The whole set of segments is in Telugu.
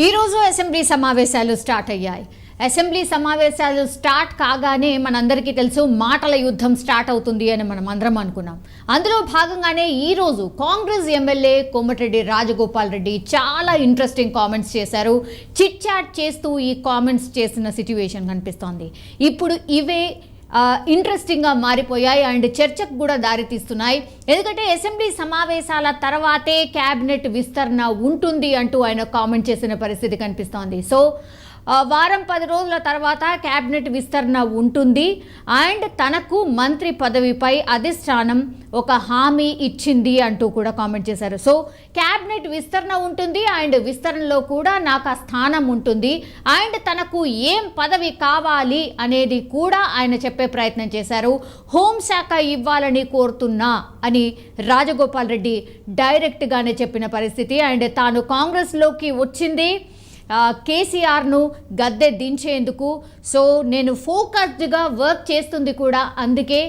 ఈరోజు అసెంబ్లీ సమావేశాలు స్టార్ట్ అయ్యాయి. అసెంబ్లీ సమావేశాలు స్టార్ట్ కాగానే మనందరికీ తెలుసు మాటల యుద్ధం స్టార్ట్ అవుతుంది అని మనం అందరం అనుకున్నాం. అందులో భాగంగానే ఈరోజు కాంగ్రెస్ ఎమ్మెల్యే కోమటిరెడ్డి రాజగోపాల్ రెడ్డి చాలా ఇంట్రెస్టింగ్ కామెంట్స్ చేశారు. చిట్ చాట్ చేస్తూ ఈ కామెంట్స్ చేసిన సిచ్యువేషన్ కనిపిస్తోంది. ఇప్పుడు ఇవే ఇంట్రెస్టింగ్గా మారిపోయాయి అండ్ చర్చకు కూడా దారితీస్తున్నాయి. ఎందుకంటే అసెంబ్లీ సమావేశాల తర్వాతే క్యాబినెట్ విస్తరణ ఉంటుంది అంటూ ఆయన కామెంట్ చేసిన పరిస్థితి కనిపిస్తోంది. సో వారం పది రోజుల తర్వాత క్యాబినెట్ విస్తరణ ఉంటుంది. అండ్ తనకు మంత్రి పదవిపై అధిష్టానం ఒక హామీ ఇచ్చింది అంటూ కూడా కామెంట్ చేశారు. సో క్యాబినెట్ విస్తరణ ఉంటుంది. అండ్ విస్తరణలో కూడా నాకు ఆ స్థానం ఉంటుంది. అండ్ తనకు ఏం పదవి కావాలి అనేది కూడా ఆయన చెప్పే ప్రయత్నం చేశారు. హోంశాఖ ఇవ్వాలని కోరుతున్నా అని రాజగోపాల్ రెడ్డి డైరెక్ట్గానే చెప్పిన పరిస్థితి. అండ్ తాను కాంగ్రెస్లోకి వచ్చింది. కేసీఆర్ను గద్దె దించేందుకు. సో నేను ఫోకస్డ్గా వర్క్ చేస్తుంది కూడా అందుకే.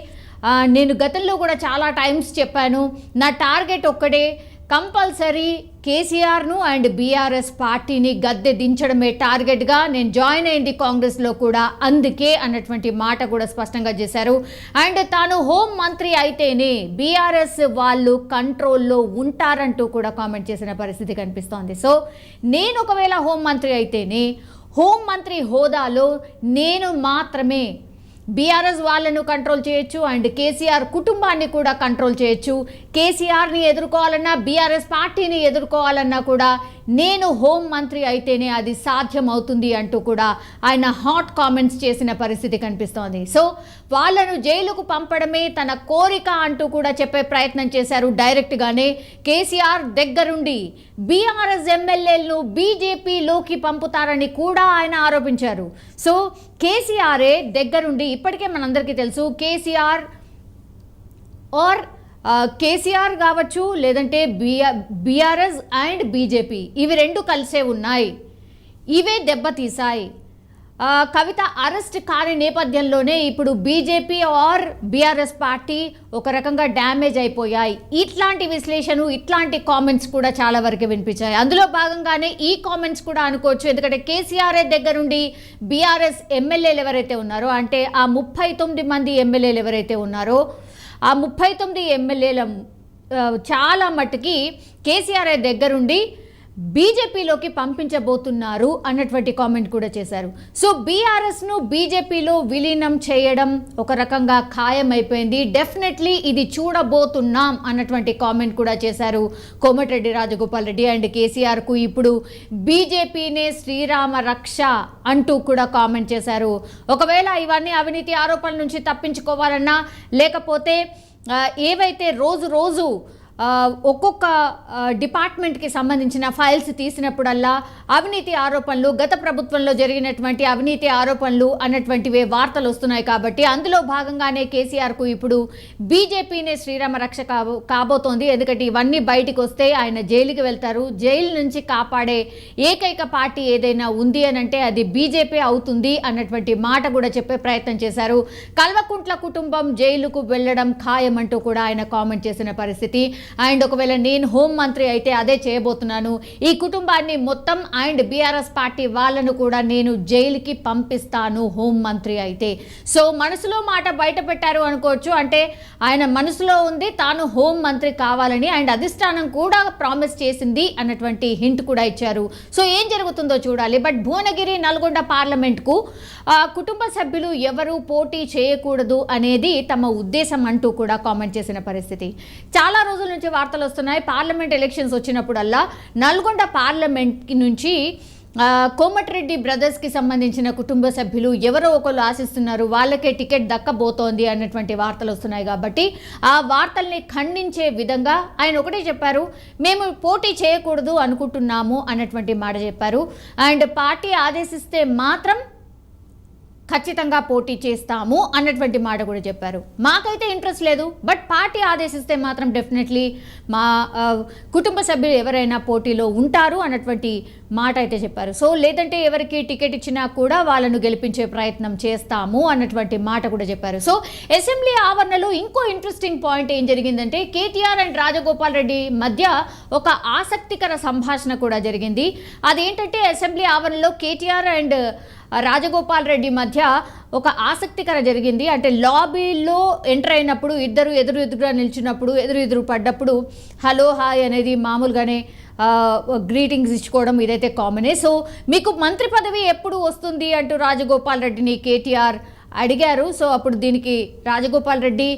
నేను గతంలో కూడా చాలా టైమ్స్ చెప్పాను. నా టార్గెట్ ఒక్కడే కంపల్సరీ కేసీఆర్ను అండ్ బీఆర్ఎస్ పార్టీని గద్దె దించడమే టార్గెట్గా నేను జాయిన్ అయింది కాంగ్రెస్లో కూడా అందుకే అన్నటువంటి మాట కూడా స్పష్టంగా చేశారు. అండ్ తాను హోం మంత్రి అయితేనే బీఆర్ఎస్ వాళ్ళు కంట్రోల్లో ఉంటారంటూ కూడా కామెంట్ చేసిన పరిస్థితి కనిపిస్తోంది. సో నేను ఒకవేళ హోం మంత్రి అయితేనే హోం మంత్రి హోదాలో నేను మాత్రమే బీఆర్ఎస్ వాళ్ళను కంట్రోల్ చేయొచ్చు అండ్ కేసీఆర్ కుటుంబాన్ని కూడా కంట్రోల్ చేయొచ్చు. కేసీఆర్ని ఎదుర్కోవాలన్నా బీఆర్ఎస్ పార్టీని ఎదుర్కోవాలన్నా కూడా నేను హోం మంత్రి అయితేనే అది సాధ్యం అవుతుంది అంటూ కూడా ఆయన హాట్ కామెంట్స్ చేసిన పరిస్థితి కనిపిస్తోంది. సో వాళ్ళను జైలుకు పంపడమే తన కోరిక అంటూ కూడా చెప్పే ప్రయత్నం చేశారు డైరెక్ట్గానే కేసీఆర్ దగ్గరుండి. బీఆర్ఎస్ ఎమ్మెల్యేలను బీజేపీలోకి పంపుతారని కూడా ఆయన ఆరోపించారు. సో కేసీఆర్ఏ దగ్గరుండి ఇప్పటికే మనందరికీ తెలుసు కేసీఆర్ ఆర్ కేసీఆర్ కావచ్చు లేదంటే బిఆర్ బీఆర్ఎస్ అండ్ బీజేపీ ఇవి రెండు కలిసే ఉన్నాయి. ఇవే దెబ్బతీశాయి కవిత అరెస్ట్ కాని నేపథ్యంలోనే ఇప్పుడు బీజేపీ ఆర్ బీఆర్ఎస్ పార్టీ ఒక రకంగా డ్యామేజ్ అయిపోయాయి. ఇట్లాంటి విశ్లేషణ ఇట్లాంటి కామెంట్స్ కూడా చాలా వరకు వినిపించాయి. అందులో భాగంగానే ఈ కామెంట్స్ కూడా అనుకోవచ్చు. ఎందుకంటే కేసీఆర్ దగ్గరుండి బీఆర్ఎస్ ఎమ్మెల్యేలు ఎవరైతే ఉన్నారో అంటే ఆ ముప్పై తొమ్మిది మంది ఎమ్మెల్యేలు ఎవరైతే ఉన్నారో ఆ ముప్పై తొమ్మిది ఎమ్మెల్యేల చాలా మట్టుకి కేసీఆర్ దగ్గరుండి బీజేపీలోకి పంపించబోతున్నారు అన్నటువంటి కామెంట్ కూడా చేశారు. సో బీఆర్ఎస్ను బీజేపీలో విలీనం చేయడం ఒక రకంగా ఖాయమైపోయింది. డెఫినెట్లీ ఇది చూడబోతున్నాం అన్నటువంటి కామెంట్ కూడా చేశారు కోమటిరెడ్డి రాజగోపాల్ రెడ్డి అండ్ కేసీఆర్కు. ఇప్పుడు బీజేపీనే శ్రీరామ రక్ష అంటూ కూడా కామెంట్ చేశారు. ఒకవేళ ఇవన్నీ అవినీతి ఆరోపణల నుంచి తప్పించుకోవాలన్నా లేకపోతే ఏవైతే రోజు రోజు ఒక్కొక్క డిపార్ట్మెంట్కి సంబంధించిన ఫైల్స్ తీసినప్పుడల్లా అవినీతి ఆరోపణలు గత ప్రభుత్వంలో జరిగినటువంటి అవినీతి ఆరోపణలు అన్నటువంటివే వార్తలు వస్తున్నాయి కాబట్టి అందులో భాగంగానే కేసీఆర్కు ఇప్పుడు బీజేపీనే శ్రీరామ రక్ష కాబో కాబోతోంది. ఎందుకంటే ఇవన్నీ బయటకు వస్తే ఆయన జైలుకి వెళ్తారు. జైలు నుంచి కాపాడే ఏకైక పార్టీ ఏదైనా ఉంది అని అంటే అది బీజేపీ అవుతుంది అన్నటువంటి మాట కూడా చెప్పే ప్రయత్నం చేశారు. కల్వకుంట్ల కుటుంబం జైలుకు వెళ్ళడం ఖాయమంటూ కూడా ఆయన కామెంట్ చేసిన పరిస్థితి. అండ్ ఒకవేళ నేను హోం మంత్రి అయితే అదే చేయబోతున్నాను. ఈ కుటుంబాన్ని మొత్తం అండ్ బీఆర్ఎస్ పార్టీ వాళ్ళను కూడా నేను జైలుకి పంపిస్తాను హోం మంత్రి అయితే. సో మనసులో మాట బయట పెట్టారు అనుకోవచ్చు. అంటే ఆయన మనసులో ఉంది తాను హోం మంత్రి కావాలని అండ్ అధిష్టానం కూడా ప్రామిస్ చేసింది అన్నటువంటి హింట్ కూడా ఇచ్చారు. సో ఏం జరుగుతుందో చూడాలి. బట్ భువనగిరి నల్గొండ పార్లమెంట్కు కుటుంబ సభ్యులు ఎవరు పోటీ చేయకూడదు అనేది తమ ఉద్దేశం అంటూ కూడా కామెంట్ చేసిన పరిస్థితి. చాలా రోజుల నుంచి వార్తలు వస్తున్నాయి. పార్లమెంట్ ఎలక్షన్స్ వచ్చినప్పుడల్లా నల్గొండ పార్లమెంట్ నుంచి కోమటిరెడ్డి బ్రదర్స్కి సంబంధించిన కుటుంబ సభ్యులు ఎవరో ఒకరు ఆశిస్తున్నారు. వాళ్ళకే టికెట్ దక్కబోతోంది అన్నటువంటి వార్తలు వస్తున్నాయి కాబట్టి ఆ వార్తల్ని ఖండించే విధంగా ఆయన ఒకటే చెప్పారు. మేము పోటీ చేయకూడదు అనుకుంటున్నాము అన్నటువంటి మాట చెప్పారు. అండ్ పార్టీ ఆదేశిస్తే మాత్రం ఖచ్చితంగా పోటీ చేస్తాము అన్నటువంటి మాట కూడా చెప్పారు. మాకైతే ఇంట్రెస్ట్ లేదు బట్ పార్టీ ఆదేశిస్తే మాత్రం డెఫినెట్లీ మా కుటుంబ సభ్యులు ఎవరైనా పోటీలో ఉంటారు అన్నటువంటి మాట అయితే చెప్పారు. సో లేదంటే ఎవరికి టికెట్ ఇచ్చినా కూడా వాళ్ళను గెలిపించే ప్రయత్నం చేస్తాము అన్నటువంటి మాట కూడా చెప్పారు. సో అసెంబ్లీ ఆవరణలో ఇంకో ఇంట్రెస్టింగ్ పాయింట్ ఏం జరిగిందంటే కేటీఆర్ అండ్ రాజగోపాల్ రెడ్డి మధ్య ఒక ఆసక్తికర సంభాషణ కూడా జరిగింది. అదేంటంటే అసెంబ్లీ ఆవరణలో కేటీఆర్ అండ్ రాజగోపాల్ రెడ్డి మధ్య ఒక ఆసక్తికర జరిగింది. అంటే లాబీలో ఎంటర్ అయినప్పుడు ఇద్దరు ఎదురు ఎదురుగా నిల్చున్నప్పుడు ఎదురు ఎదురు పడ్డప్పుడు హలో హాయ్ అనేది మామూలుగానే గ్రీటింగ్స్ ఇచ్చుకోవడం ఇదైతే కామనే. సో మీకు మంత్రి పదవి ఎప్పుడు వస్తుంది అంటూ రాజగోపాల్ రెడ్డిని కేటీఆర్ అడిగారు. సో అప్పుడు దీనికి రాజగోపాల్ రెడ్డి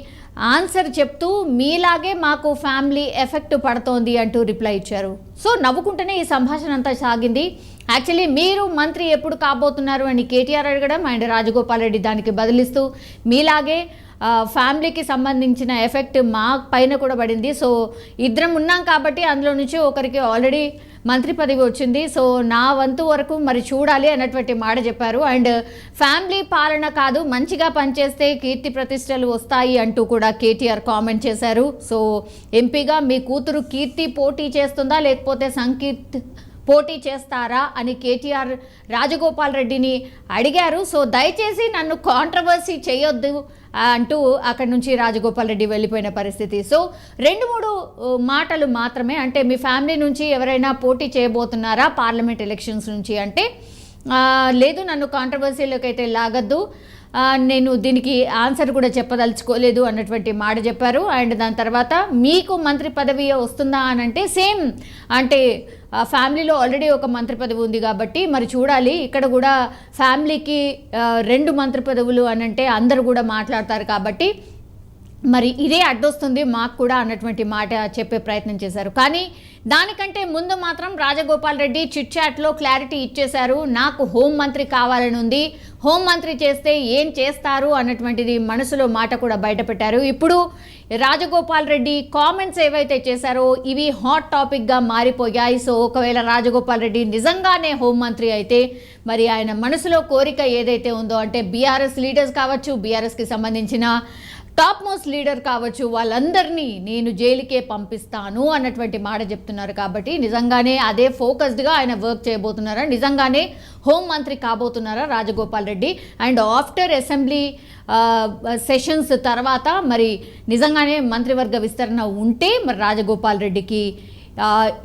ఆన్సర్ చెప్తూ మీలాగే మాకు ఫ్యామిలీ ఎఫెక్ట్ పడుతోంది అంటూ రిప్లై ఇచ్చారు. సో నవ్వుకుంటూనే ఈ సంభాషణ అంతా సాగింది. యాక్చువల్లీ మీరు మంత్రి ఎప్పుడు కాబోతున్నారు అని కేటీఆర్ అడగడం అండ్ రాజగోపాల్ రెడ్డి దానికి బదిలిస్తూ మీలాగే ఫ్యామిలీకి సంబంధించిన ఎఫెక్ట్ మా పైన కూడా పడింది. సో ఇద్దరం ఉన్నాం కాబట్టి అందులో నుంచి ఒకరికి ఆల్రెడీ మంత్రి పదవి వచ్చింది. సో నా వంతు వరకు మరి చూడాలి అన్నటువంటి మాట చెప్పారు. అండ్ ఫ్యామిలీ పాలన కాదు మంచిగా పనిచేస్తే కీర్తి ప్రతిష్టలు వస్తాయి అంటూ కూడా కేటీఆర్ కామెంట్ చేశారు. సో ఎంపీగా మీ కూతురు కీర్తి పోటీ చేస్తుందా లేకపోతే సంకీర్త్ పోటీ చేస్తారా అని కేటీఆర్ రాజగోపాల్ రెడ్డిని అడిగారు. సో దయచేసి నన్ను కాంట్రవర్సీ చేయొద్దు అంటూ అక్కడి నుంచి రాజగోపాల్ రెడ్డి వెళ్ళిపోయిన పరిస్థితి. సో రెండు మూడు మాటలు మాత్రమే. అంటే మీ ఫ్యామిలీ నుంచి ఎవరైనా పోటీ చేయబోతున్నారా పార్లమెంట్ ఎలక్షన్స్ నుంచి? అంటే లేదు నన్ను కాంట్రవర్సీలోకి అయితే లాగద్దు. నేను దీనికి ఆన్సర్ కూడా చెప్పదలుచుకోలేదు అన్నటువంటి మాట చెప్పారు. అండ్ దాని తర్వాత మీకు మంత్రి పదవి వస్తుందా అని అంటే సేమ్. అంటే ఫ్యామిలీలో ఆల్రెడీ ఒక మంత్రి పదవి ఉంది కాబట్టి మరి చూడాలి. ఇక్కడ కూడా ఫ్యామిలీకి రెండు మంత్రి పదవులు అని అంటే అందరూ కూడా మాట్లాడతారు కాబట్టి మరి ఇదే అడ్డొస్తుంది మాకు కూడా అన్నటువంటి మాట చెప్పే ప్రయత్నం చేశారు. కానీ దానికంటే ముందు మాత్రం రాజగోపాల్ రెడ్డి చిట్ చాట్లో క్లారిటీ ఇచ్చేశారు. నాకు హోం మంత్రి కావాలని ఉంది. హోం మంత్రి చేస్తే ఏం చేస్తారు అన్నటువంటిది మనసులో మాట కూడా బయటపెట్టారు. ఇప్పుడు రాజగోపాల్ రెడ్డి కామెంట్స్ ఏవైతే చేశారో ఇవి హాట్ టాపిక్గా మారిపోయాయి. సో ఒకవేళ రాజగోపాల్ రెడ్డి నిజంగానే హోం మంత్రి అయితే మరి ఆయన మనసులో కోరిక ఏదైతే ఉందో అంటే బీఆర్ఎస్ లీడర్స్ కావచ్చు బీఆర్ఎస్కి సంబంధించిన టాప్ మోస్ట్ లీడర్ కావచ్చు వాళ్ళందరినీ నేను జైలుకే పంపిస్తాను అన్నటువంటి మాట చెప్తున్నారు కాబట్టి నిజంగానే అదే ఫోకస్డ్గా ఆయన వర్క్ చేయబోతున్నారా? నిజంగానే హోం మంత్రి కాబోతున్నారా Rajagopal Reddy? And after assembly sessions తర్వాత మరి నిజంగానే మంత్రివర్గ విస్తరణ ఉంటే మరి రాజగోపాల్ రెడ్డికి ఈ